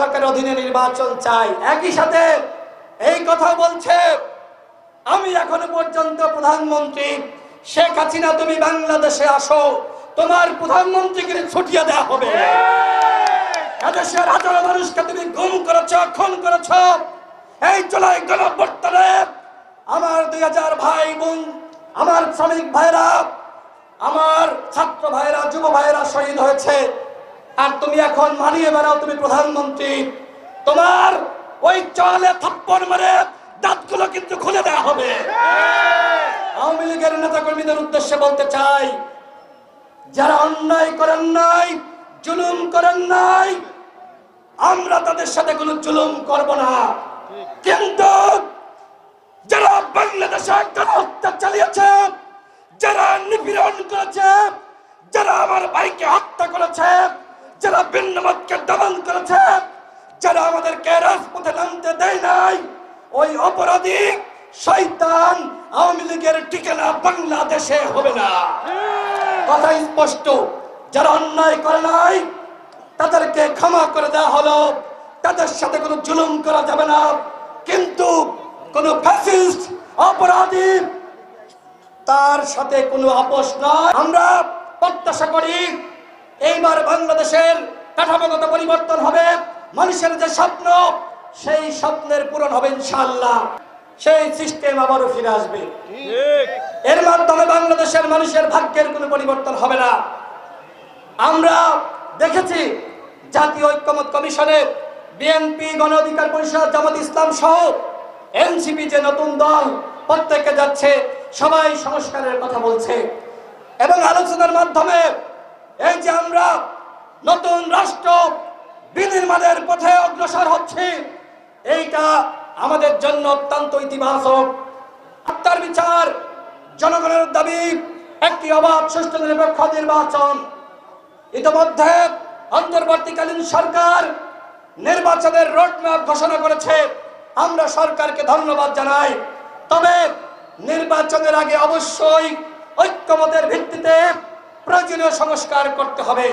সরকারের অধীনে নির্বাচন চাই। একই সাথে এই কথা বলছে আমি এখনও পর্যন্ত প্রধানমন্ত্রী শেখ হাসিনা তুমি বাংলাদেশে আসো তোমার প্রধানমন্ত্রীকে ছুটিয়ে দেওয়া হবে। এদেশের হাজারো মানুষকে তুমি গুম করেছ খুন করেছ। এই চলাই গণবর্তনে আমার দুই হাজার ভাই বোন আমার শ্রমিক ভাইরা আমার ছাত্র ভাইরা যুব ভাইরা শহীদ হয়েছে। আর তুমি এখন মানিয়ে বেড়াও, তুমি প্রধানমন্ত্রী। তোমার ওই চলে থাপ্পড় মারে দাঁতগুলো কিন্তু খুলে দেওয়া হবে। আওয়ামী লীগের নেতা কর্মীদের উদ্দেশ্যে বলতে চাই, যারা অন্যায় করেন নাই, জুলুম করেন নাই, আমরা তাদের সাথে কোনো জুলুম করব না। কিন্তু যারা বাংলাদেশে হত্যা চালিয়েছে, যারা নিপীড়ন করেছে, যারা আমার ভাইকে হত্যা করেছে যারা ভিন্নমতকে দমন করেছে, যারা আমাদেরকে রাজপথে নামতে দেয় নাই, ওই অপরাধী শয়তান আওয়ামী লীগের ঠিকানা বাংলাদেশে হবে না। কথা স্পষ্ট, যারা অন্যায় করে নাই, তাদেরকে ক্ষমা করে দেওয়া হলো। তাদের সাথে কোনো জুলুম করা যাবে না। কিন্তু কোন ফ্যাসিস্ট অপরাধী তার সাথে কোনো আপোষ নয়। আমরা প্রত্যাশা করি এইবার বাংলাদেশের কাঠামোগত পরিবর্তন হবে। মানুষের যে স্বপ্ন সেই স্বপ্নের পূরণ হবে ইনশাল্লাহ সেই সিস্টেম আবারও ফিরে আসবে। এর মাধ্যমে বাংলাদেশের মানুষের ভাগ্যের কোনো পরিবর্তন হবে না। আমরা দেখেছি জাতীয় ঐক্যমত কমিশনে বিএনপি গণ অধিকার পরিষদ জামাত ইসলাম সহ এনসিপি যে নতুন দল প্রত্যেকে যাচ্ছে সবাই সংস্কারের কথা বলছে। এবং আলোচনার মাধ্যমে আমরা নতুন রাষ্ট্র বিনির্মাণের পথে অগ্রসর হচ্ছি। এইটা আমাদের জন্য অত্যন্ত ইতিবাচক। আত্মার বিচার, জনগণের দাবি, একটি অবাধ, সুষ্ঠু, নিরপেক্ষ নির্বাচন। ইতিমধ্যে অন্তর্বর্তীকালীন সরকার নির্বাচনের রোডম্যাপ ঘোষণা করেছে। আমরা সরকারকে ধন্যবাদ জানাই। তবে নির্বাচনের আগে অবশ্যই প্রয়োজনীয় সংস্কার করতে হবে।